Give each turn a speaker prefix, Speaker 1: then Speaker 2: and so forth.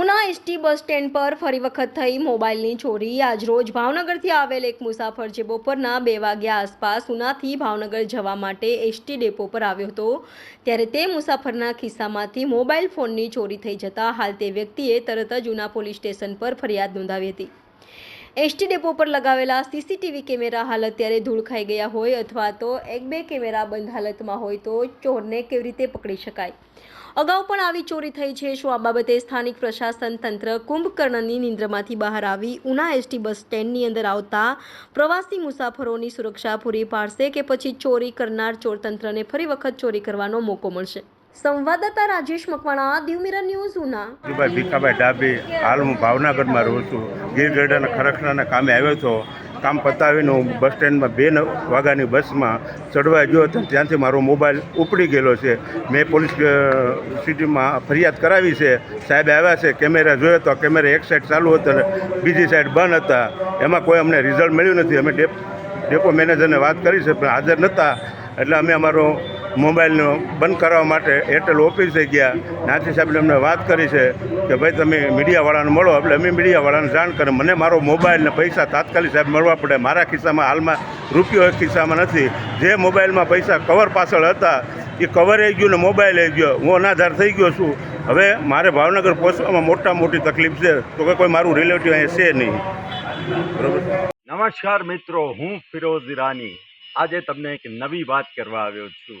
Speaker 1: Una ST bus stand પર ફરી વખત થઈ મોબાઈલની ચોરી. આજરોજ ભાવનગરથી આવેલ એક મુસાફર જે બપોરના બે વાગ્યા આસપાસ ઉનાથી ભાવનગર જવા માટે એસટી ડેપો પર આવ્યો હતો, ત્યારે તે મુસાફરના ખિસ્સામાંથી મોબાઈલ ફોનની ચોરી થઈ જતા હાલ તે વ્યક્તિએ તરત જ ઉના પોલીસ સ્ટેશન પર ફરિયાદ નોંધાવી હતી. એસટી ડેપો પર લગાવેલા સીસીટીવી કેમેરા હાલ અત્યારે ધૂળ ખાઈ ગયા હોય અથવા તો એક બે કેમેરા બંધ હાલતમાં હોય તો ચોરને કેવી રીતે પકડી શકાય? અગાઉ પણ આવી ચોરી થઈ છે. શું આ બાબતે સ્થાનિક પ્રશાસન તંત્ર કુંભકર્ણની નિંદ્રમાંથી બહાર આવી? ઉના એસટી બસ સ્ટેન્ડની અંદર આવતા પ્રવાસી મુસાફરોની સુરક્ષા પૂરી પાડશે કે પછી ચોરી કરનાર ચોરતંત્રને ફરી વખત ચોરી કરવાનો મોકો મળશે? સંવાદદાતા રાજેશ મકવાણા દીવ ન્યૂઝ, ઉના.
Speaker 2: ભાઈ ભીખાભાઈ ડાબી, હાલ હું ભાવનગરમાં રહું છું. ગીર ગઢડાના ખરખડાના કામે આવ્યો હતો. કામ પતાવીને હું બસ સ્ટેન્ડમાં બે વાગ્યાની બસમાં ચડવા ગયો હતો. ત્યાંથી મારો મોબાઈલ ઉપડી ગયેલો છે. મેં પોલીસ સિટીમાં ફરિયાદ કરાવી છે. સાહેબ આવ્યા છે, કેમેરા જોયો તો કેમેરા એક સાઈડ ચાલુ હતો અને બીજી સાઈડ બંધ હતા. એમાં કોઈ અમને રિઝલ્ટ મળ્યું નથી. અમે ડેપો મેનેજરને વાત કરી છે, પણ હાજર નહોતા. એટલે અમે અમારો મોબાઈલનો બંધ કરવા માટે એરટેલ ઓફિસે ગયા. નાથી સાહેબને અમને વાત કરી છે કે ભાઈ તમે મીડિયાવાળાને મળો, એટલે અમે મીડિયાવાળાને જાણ કરે. મને મારો મોબાઈલ ને પૈસા તાત્કાલિક સાહેબ મળવા પડે. મારા ખિસ્સામાં હાલમાં રૂપિયો એક ખિસ્સામાં નથી. જે મોબાઈલમાં પૈસા કવર પાછળ હતા, એ કવર આવી ગયું ને મોબાઈલ આવી ગયો. હું અનાધાર થઈ ગયો છું. હવે મારે ભાવનગર પહોંચવામાં મોટા મોટી તકલીફ છે. તો કે કોઈ મારું રિલેટિવ અહીંયા છે નહીં. બરોબર?
Speaker 3: નમસ્કાર મિત્રો, હું ફિરોઝ ઈરાની. આજે તમને એક નવી વાત કરવા આવ્યો છું.